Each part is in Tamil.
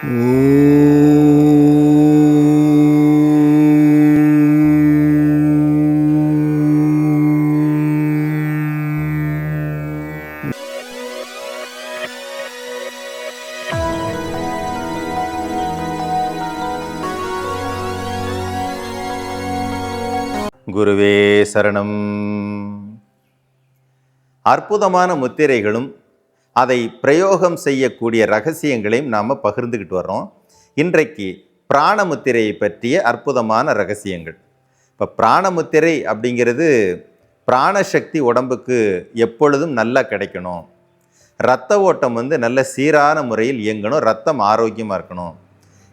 குருவே சரணம். அற்புதமான முத்திரைகளும் அதை பிரயோகம் செய்யக்கூடிய ரகசியங்களையும் நாம் பகிர்ந்துக்கிட்டு வர்றோம். இன்றைக்கு பிராணமுத்திரையை பற்றிய அற்புதமான ரகசியங்கள். இப்போ பிராணமுத்திரை அப்படிங்கிறது பிராணசக்தி உடம்புக்கு எப்பொழுதும் நல்லா கிடைக்கணும். ரத்த ஓட்டம் வந்து நல்ல சீரான முறையில் இயங்கணும். ரத்தம் ஆரோக்கியமாக இருக்கணும்.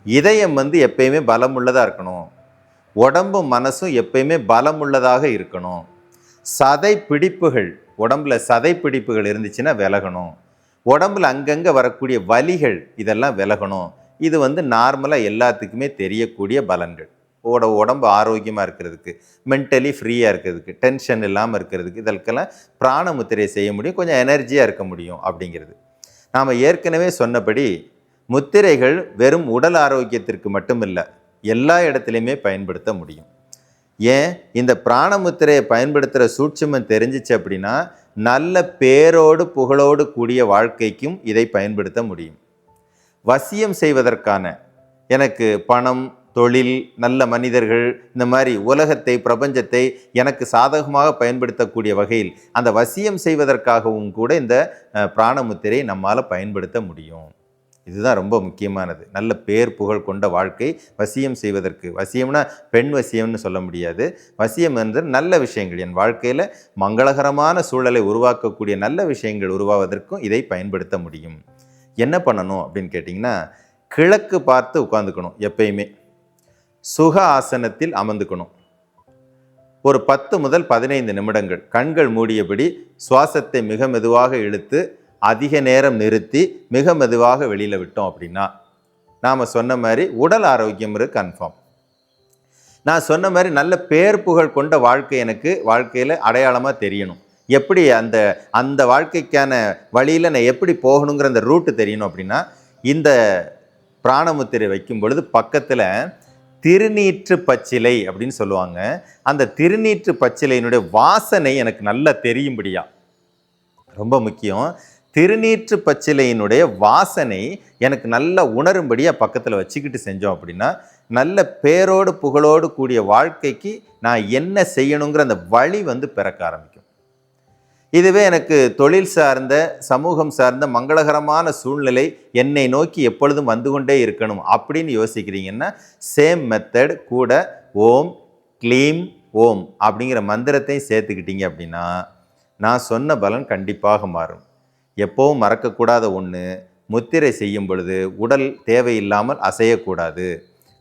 இதயம் வந்து எப்பயுமே பலமுள்ளதாக இருக்கணும். உடம்பும் மனசும் எப்பயுமே பலமுள்ளதாக இருக்கணும். சதை பிடிப்புகள் உடம்புல சதை பிடிப்புகள் இருந்துச்சுன்னா விலகணும். உடம்புல அங்கங்கே வரக்கூடிய வலிகள் இதெல்லாம் விலகணும். இது வந்து நார்மலாக எல்லாத்துக்குமே தெரியக்கூடிய பலன்கள். உட உடம்பு ஆரோக்கியமாக இருக்கிறதுக்கு மென்டலி ஃப்ரீயாக இருக்கிறதுக்கு டென்ஷன் இல்லாமல் இருக்கிறதுக்கு இதற்கெல்லாம் பிராண முத்திரையை செய்ய முடியும் கொஞ்சம் எனர்ஜியாக இருக்க முடியும் அப்படிங்கிறது. நாம் ஏற்கனவே சொன்னபடி முத்திரைகள் வெறும் உடல் ஆரோக்கியத்திற்கு மட்டும் இல்லை எல்லா இடத்துலையுமே பயன்படுத்த முடியும். ஏன்? இந்த பிராணமுத்திரையை பயன்படுத்துகிற சூட்சுமம் தெரிஞ்சிச்சு அப்படின்னா நல்ல பேரோடு புகழோடு கூடிய வாழ்க்கைக்கும் இதை பயன்படுத்த முடியும். வசியம் செய்வதற்கான எனக்கு பணம் தொழில் நல்ல மனிதர்கள் இந்த மாதிரி உலகத்தை பிரபஞ்சத்தை எனக்கு சாதகமாக பயன்படுத்தக்கூடிய வகையில் அந்த வசியம் செய்வதற்காகவும் கூட இந்த பிராணமுத்திரை நம்மால் பயன்படுத்த முடியும். இதுதான் ரொம்ப முக்கியமானது. நல்ல பேர் புகழ் கொண்ட வாழ்க்கை வசியம் செய்வதற்கு. வசியம்னா பெண் வசியம்னு சொல்ல முடியாது. வசியம் என்று நல்ல விஷயங்கள். என் வாழ்க்கையில் மங்களகரமான சூழலை உருவாக்கக்கூடிய நல்ல விஷயங்கள் உருவாவதற்கும் இதை பயன்படுத்த முடியும். என்ன பண்ணணும் அப்படின்னு கேட்டிங்கன்னா கிழக்கு பார்த்து உட்காந்துக்கணும் எப்பயுமே. சுக ஆசனத்தில் அமர்ந்துக்கணும். ஒரு பத்து முதல் பதினைந்து நிமிடங்கள். கண்கள் மூடியபடி சுவாசத்தை மிக மெதுவாக இழுத்து அதிக நேரம் நிறுத்தி மிக மெதுவாக வெளியில் விட்டோம் அப்படின்னா நாம் சொன்ன மாதிரி உடல் ஆரோக்கியம் கன்ஃபார்ம் நான் சொன்ன மாதிரி நல்ல பேர் புகழ் கொண்ட வாழ்க்கை எனக்கு வாழ்க்கையில் அடையாளமாக தெரியணும். எப்படி அந்த அந்த வாழ்க்கைக்கான வழியில் நான் எப்படி போகணுங்கிற அந்த ரூட்டு தெரியணும் அப்படின்னா இந்த பிராணமுத்திரை வைக்கும் பொழுது பக்கத்தில் திருநீற்று பச்சிலை அப்படின்னு சொல்லுவாங்க. அந்த திருநீற்று பச்சிலையினுடைய வாசனை எனக்கு நல்லா தெரியும்படியா. ரொம்ப முக்கியம். திருநீற்று பச்சிலையினுடைய வாசனை எனக்கு நல்ல உணரும்படியாக பக்கத்தில் வச்சுக்கிட்டு செஞ்சோம் அப்படின்னா நல்ல பேரோடு புகழோடு கூடிய வாழ்க்கைக்கு நான் என்ன செய்யணுங்கிற அந்த வழி வந்து பிறக்க ஆரம்பிக்கும். இதுவே எனக்கு தொழில் சார்ந்த சமூகம் சார்ந்த மங்களகரமான சூழ்நிலை என்னை நோக்கி எப்பொழுதும் வந்து கொண்டே இருக்கணும் அப்படின்னு யோசிக்கிறீங்கன்னா சேம் மெத்தட் கூட ஓம் க்ளீம் ஓம் அப்படிங்கிற மந்திரத்தையும் சேர்த்துக்கிட்டீங்க அப்படின்னா நான் சொன்ன பலன் கண்டிப்பாக மாறும். எப்போவும் மறக்கக்கூடாத ஒன்று முத்திரை செய்யும் பொழுது உடல் தேவையில்லாமல் அசையக்கூடாது.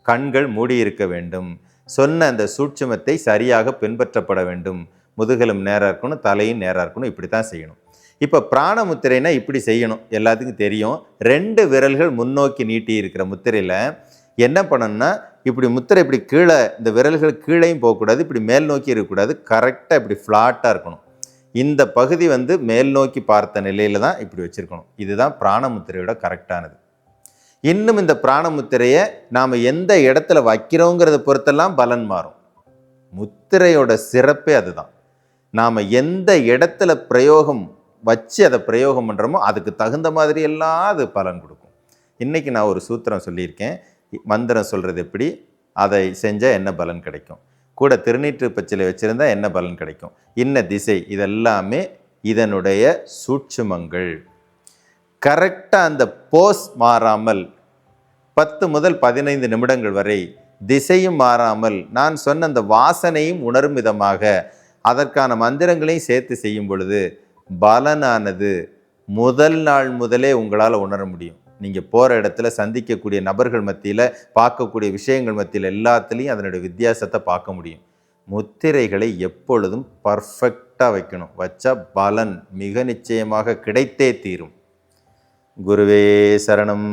கண்கள் மூடியிருக்க வேண்டும். சொன்ன அந்த சூட்சுமத்தை சரியாக பின்பற்றப்பட வேண்டும். முதுகலும் நேராக இருக்கணும் தலையும் நேராக இருக்கணும் இப்படி தான் செய்யணும். இப்போ பிராண முத்திரைனா இப்படி செய்யணும். எல்லாத்துக்கும் தெரியும். ரெண்டு விரல்கள் முன்னோக்கி நீட்டி இருக்கிற முத்திரையில் என்ன பண்ணணும்னா இப்படி முத்திரை இப்படி கீழே இந்த விரல்கள் கீழேயும் போகக்கூடாது இப்படி மேல் நோக்கி இருக்கக்கூடாது. கரெக்டாக இப்படி ஃப்ளாட்டாக இருக்கணும். இந்த பகுதி வந்து மேல் நோக்கி பார்த்த நிலையில் தான் இப்படி வச்சுருக்கணும். இதுதான் பிராணமுத்திரையோட கரெக்டானது. இன்னும் இந்த பிராணமுத்திரையை நாம் எந்த இடத்துல வைக்கிறோங்கிறத பொறுத்தெல்லாம் பலன் மாறும். முத்திரையோட சிறப்பே அதுதான். நாம் எந்த இடத்துல பிரயோகம் வச்சு அதை பிரயோகம் பண்ணுறோமோ அதுக்கு தகுந்த மாதிரி எல்லாம் அது பலன் கொடுக்கும். இன்றைக்கி நான் ஒரு சூத்திரம் சொல்லியிருக்கேன். மந்திரம் சொல்கிறது எப்படி? அதை செஞ்சால் என்ன பலன் கிடைக்கும்? கூட திருநீற்று பச்சிலை வச்சுருந்தா என்ன பலன் கிடைக்கும்? இன்ன திசை? இதெல்லாமே இதனுடைய சூட்சுமங்கள். கரெக்டாக அந்த போஸ் மாறாமல் பத்து முதல் பதினைந்து நிமிடங்கள் வரை திசையும் மாறாமல் நான் சொன்ன அந்த வாசனையும் உணரும் விதமாக அதற்கான மந்திரங்களையும் சேர்த்து செய்யும் பொழுது பலனானது முதல் நாள் முதலே உங்களால் உணர முடியும். நீங்கள் போகிற இடத்துல சந்திக்கக்கூடிய நபர்கள் மத்தியில் பார்க்கக்கூடிய விஷயங்கள் மத்தியில் எல்லாத்துலேயும் அதனுடைய வித்தியாசத்தை பார்க்க முடியும். முத்திரைகளை எப்பொழுதும் பர்ஃபெக்டாக வைக்கணும். வச்சா பலன் மிக நிச்சயமாக கிடைத்தே தீரும். குருவே சரணம்.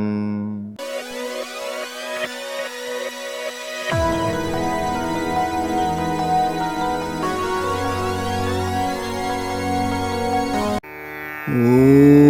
ஓம்